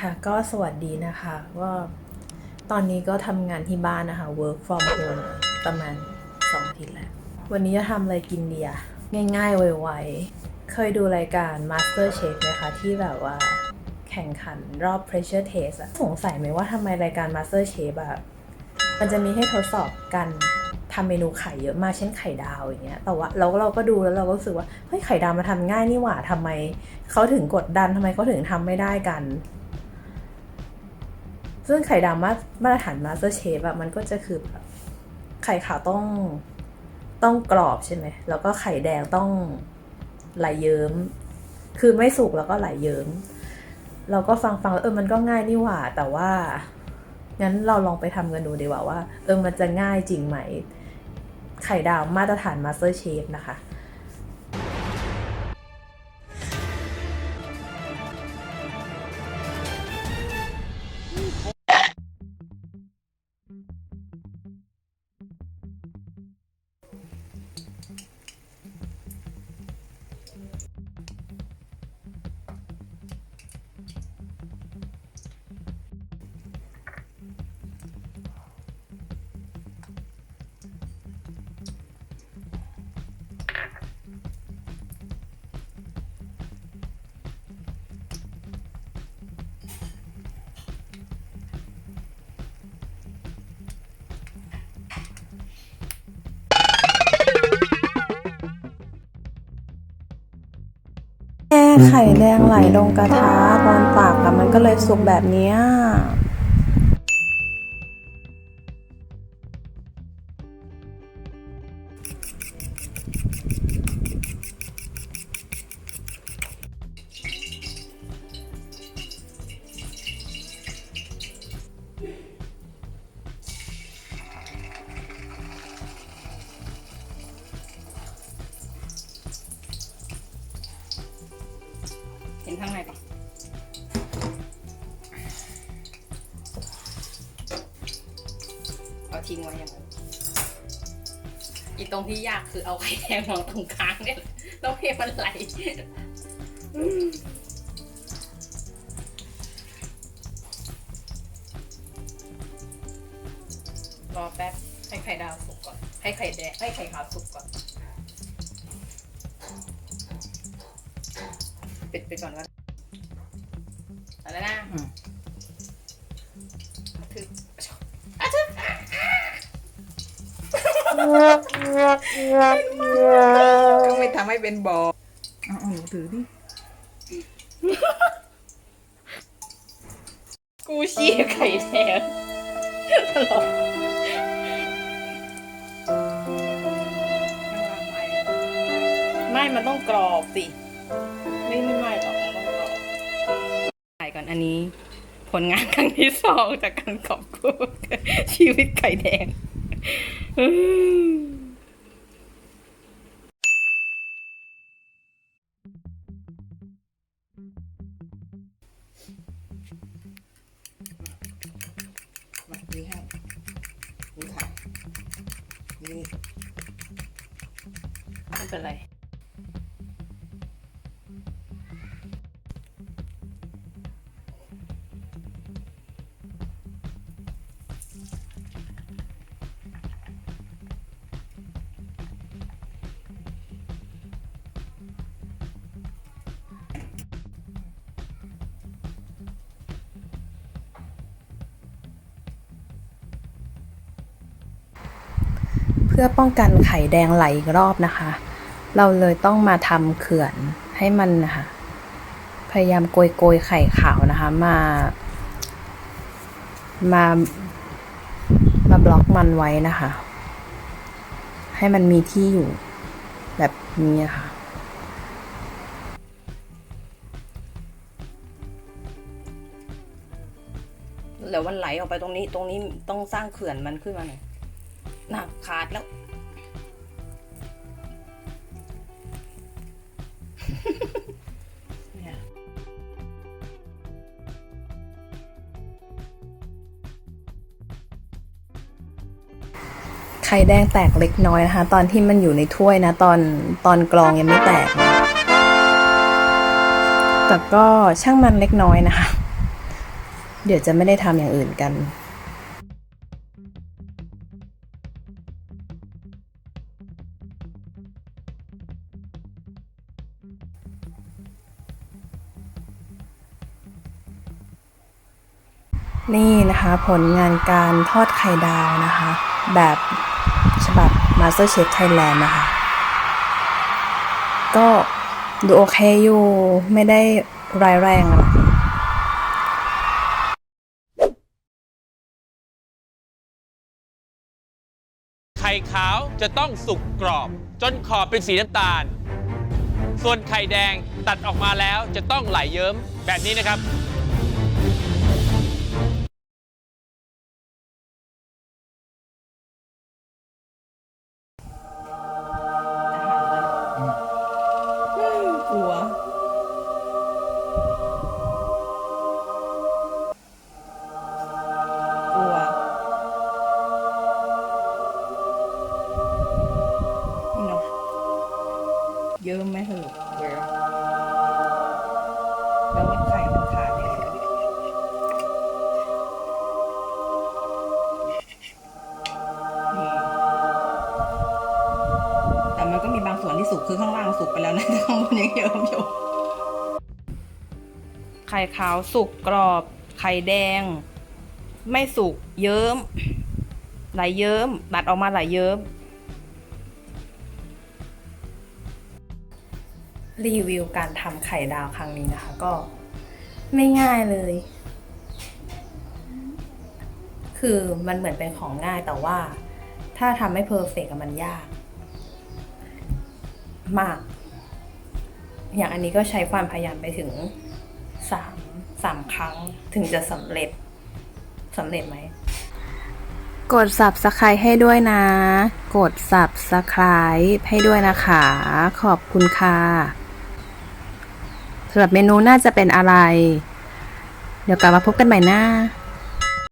ค่ะก็สวัสดีนะคะก็ตอนนี้ก็ทำงานที่บ้านนะคะ work from home ประมาณสองทิตย์แล้ว วันนี้จะทำอะไรกินดีอะง่ายๆ ไวๆ เคยดูรายการ Master Chef ไหมคะ ที่แบบว่าแข่งขันรอบ pressure test อะสงสัยไหมว่าทำไมรายการ Master Chef อะมันจะมีให้ทดสอบกันทำเมนูไข่เยอะมากเช่นไข่ดาวอย่างเงี้ยแต่ว่าเราเราก็ดูแล้วเราก็รู้สึกว่าเฮ้ยไข่ดาวมาทำง่ายนี่หว่าทำไมเขาถึงกดดันทำไมเขาถึงทำไม่ได้กัน ซึ่งไข่ดามามาตรฐานมาสเตอร์เชฟอะมันก็จะคือแบบไข่ขาวต้องต้องกรอบใช่ไหม แล้วก็ไข่แดงต้องไหลเยิ้ม คือไม่สุกแล้วก็ไหลเยิ้ม เราก็ฟังฟังแล้วเออ มันก็ง่ายนี่หว่า แต่ว่า งั้นเราลองไปทำกันดูดีกว่าว่า เออ มันจะง่ายจริงไหม ไข่ดาวมาตรฐานมาสเตอร์เชฟนะคะ ไข่แดงไหลลงกระทะตอนตักอะมันก็เลยสุกแบบนี้ ทิ้งไว้อย่างนั้นอีตรงที่ยากคือเอาไข่แดงวางตรงกลางเนี่ยและต้องให้มันไหลรอแป๊บให้ไข่ดาวสุกก่อน ให้ไข่แดงให้ไข่ขาวสุกก่อน ปิดไปก่อนก็ได้เอาแล้วนะ ก็ไม่ทำให้เป็นบอเอาเอาหนูถือดิ กูเชี้ไข่แดงตลกไม่มันต้องกรอบสิ ไม่ไม่ไม่หรอกมันต้องกรอบถ่ายก่อนอันนี้ ผลงานครั้งที่สองจากการกอบกู้ชีวิตไข่แดง มาดีให้นี่ค่ะนี่ไม่เป็นไร พื่อป้องกันไข่แดงไหลอีกรอบนะคะ เราเลยต้องมาทำเขื่อนให้มันนะคะพยายามโกยโกยๆไข่ขาวนะคะ มา มามาบล็อกมันไว้นะคะ ให้มันมีที่อยู่แบบนี้ค่ะแล้วมันไหลออกไปตรงนี้ ตรงนี้ต้องสร้างเขื่อนมันขึ้นมาหน่อย น่ะขาดแล้วเนี่ยไข่แดงแตกเล็กน้อยนะคะ ตอนที่มันอยู่ในถ้วยนะ ตอนตอนกรองยังไม่แตกนะแต่ก็ช่างมันเล็กน้อยนะคะ เดี๋ยวจะไม่ได้ทำอย่างอื่นกัน นี่นะคะผลงานการทอดไข่ดาวนะคะ แบบฉบับ MasterChef Thailand นะคะ ก็ดูโอเคอยู่ไม่ได้ร้ายแรงอะไรไข่ขาวจะต้องสุกกรอบ จนขอบเป็นสีน้ำตาล ส่วนไข่แดงตัดออกมาแล้วจะต้องไหลเยิ้มแบบนี้นะครับ เยิ้มไหมสรุปเดี๋ยวแล้วไข่มันขาดยังไงนี่แต่มันก็มีบางส่วนที่สุกคือข้างล่างสุกไปแล้วนะแต่ข้างบนยังเยิ้มอยู่ไข่ขาวสุกกรอบ ไข่แดง ไม่สุกเยิ้มไหลเยิ้มตัดออกมาไหลเยิ้ม รีวิวการทำไข่ดาวครั้งนี้นะคะ ก็ไม่ง่ายเลย คือมันเหมือนเป็นของง่ายแต่ว่า ถ้าทำไม่เพอร์เฟกต์มันยาก มาก อย่างอันนี้ก็ใช้ความพยายามไปถึงสามสามครั้งถึงจะสำเร็จสำเร็จไหม กด subscribe ให้ด้วยนะ กด subscribe ให้ด้วยนะคะ ขอบคุณค่ะ สำหรับเมนูน่าจะเป็นอะไร เดี๋ยวกลับมาพบกันใหม่หน้า